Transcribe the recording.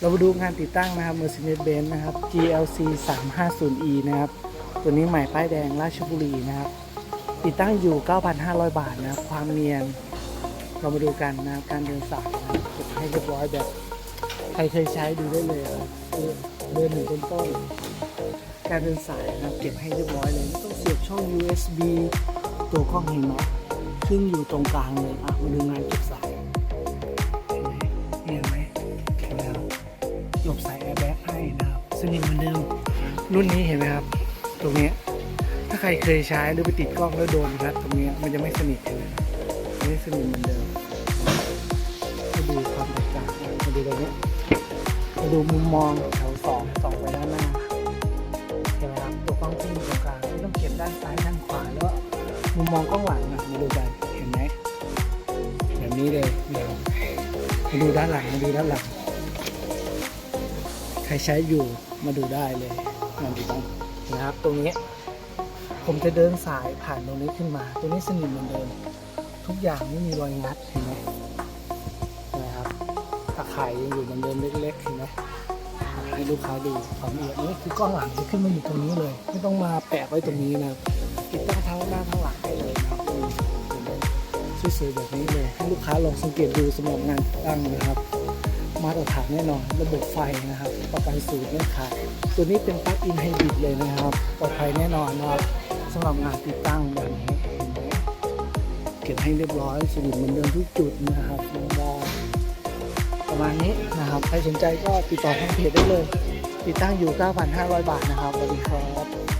เรามาดูงานติดตั้งนะครับ Mercedes-Benz นะครับ GLC 350e นะครับ ตัวนี้ใหม่ป้ายแดงราชบุรีนะครับ ติดตั้งอยู่ 9,500 บาทนะครับ ความเนียน เรามาดูกันนะครับการเดินสายนะครับเก็บให้เรียบร้อยแบบ ใครเคยใช้ดูได้เลยครับเดินหนึ่งต้นต้นการเดินสายนะครับเก็บให้เรียบร้อยเลยไม่ต้องเสียบช่อง USB ตัวกล้องเห็นไหมขึ้นอยู่ตรงกลางเลยอะมาดูงานเก็บสาย นิทเหมือนเดิม รุ่นนี้เห็นไหมครับ ตรงนี้ถ้าใครเคยใช้หรือไปติดกล้องแล้วโดนครับตรงนี้มันจะไม่สนิทเห็นไมไม่สนิทเหมือนเดิมมาดูความแตกต่างมาดูตรงนี้มาดูมุมมองแถวสองสองไปด้านหน้าเห็นไหมครับตัวกล้องที่อยู่ตรงกลางไม่ต้องเก็บด้านซ้ายด้านขวาแล้วมุมมองกล้องหลังนะมาดูกันเห็นไหมแบบนี้เลยเดี๋ยวมาดูด้านหลังมาดูด้านหลังใครใช้อยู่ มาดูได้เลยมาดูบ้างนะครับ ตรงนี้ผมจะเดินสายผ่านตรงนี้ขึ้นมา ตรงนี้สนิทเหมือนเดิม ทุกอย่างไม่มีรอยงัดเห็นไหมนะครับตะข่ายยังอยู่เหมือนเดิมเล็กๆเห็นไหมให้ลูกค้าดูความละเอียดนี่คือกล้องหลังจะขึ้นมาอยู่ตรงนี้เลย ไม่ต้องมาแปะไว้ตรงนี้นะติดตั้งทั้งหน้าทั้งหลังได้เลยนะครับสวยๆแบบนี้เลยให้ลูกค้าลองสังเกตดูสำหรับงานตั้งนะครับ มาตรฐานแน่นอน ระบบไฟนะครับประกันสูตรไม่ขาดตัวนี้เป็นปลั๊กอินไฮบริดเลยนะครับปลอดภัยแน่นอนนะครับสำหรับงานติดตั้งแบบนี้เก็บให้เรียบร้อยสนิทเหมือนเดิมทุกจุดนะครับน้องบอลประมาณนี้นะครับใครสนใจก็ติดต่อทางเพจได้เลย ติดตั้งอยู่ 9,500 บาทนะครับสวัสดีครับ